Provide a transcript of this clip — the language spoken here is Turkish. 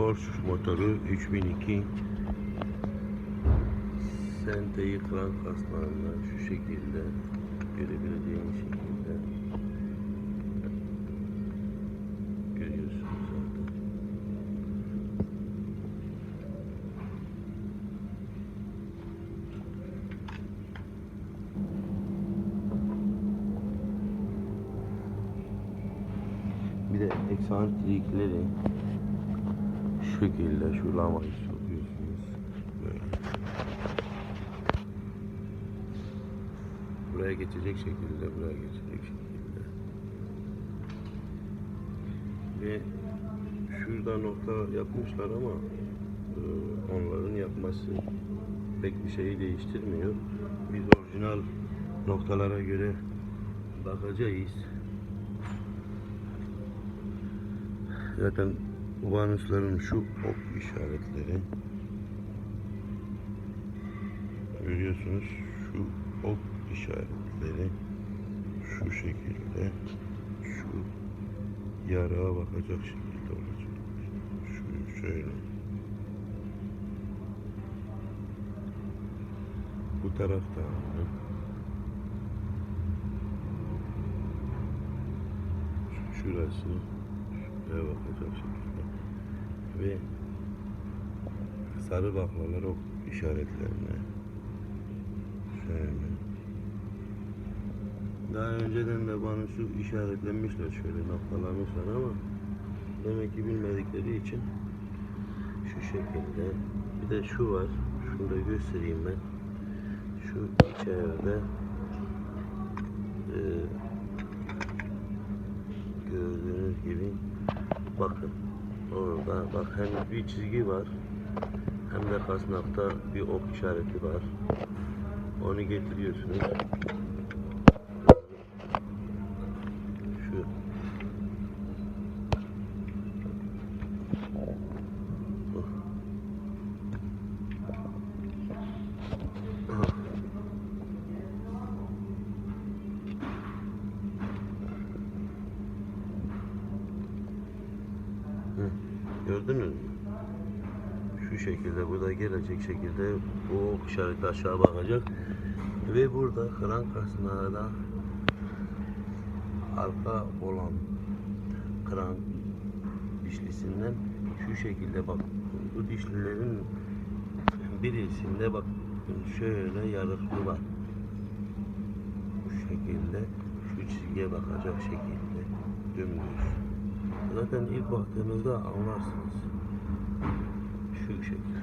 Porsche motoru 3002 Senteyi kran kaslarında şu şekilde görebileceğiniz şekilde görüyorsunuz zaten. Bir de eksantrikleri şu şekilde şu lamayı sokuyorsunuz. Buraya geçecek şekilde, buraya geçecek şekilde. Ve şurada nokta yapmışlar ama e, onların yapması pek bir şeyi değiştirmiyor. Biz orijinal noktalara göre bakacağız. Zaten Uranüslerin şu ok işaretleri görüyorsunuz şu ok işaretleri şu şekilde şu yarağa bakacak şekilde olacak. Şu şöyle. Bu tarafta. Şurası şuraya bakacak şekilde ve sarı baklalar ok işaretlerine. Şöyle. Daha önceden de bana şu işaretlenmişler şöyle noktalanmışlar ama demek ki bilmedikleri için şu şekilde. Bir de şu var şunu da göstereyim ben. Şu içeride e, gördüğünüz gibi bakın orada bak hem bir çizgi var hem de kasnakta bir ok işareti var. Onu getiriyorsunuz Gördünüz mü? Şu şekilde burada gelecek şekilde bu ok işareti aşağı bakacak. Ve burada kran kasnağında arka olan kran dişlisinden şu şekilde bak. Bu dişlilerin birisinde bak. Şöyle yarıklı var. Bu şekilde şu çizgiye bakacak şekilde dümdüz zaten ilk baktığınızda anlarsınız. Şu şekilde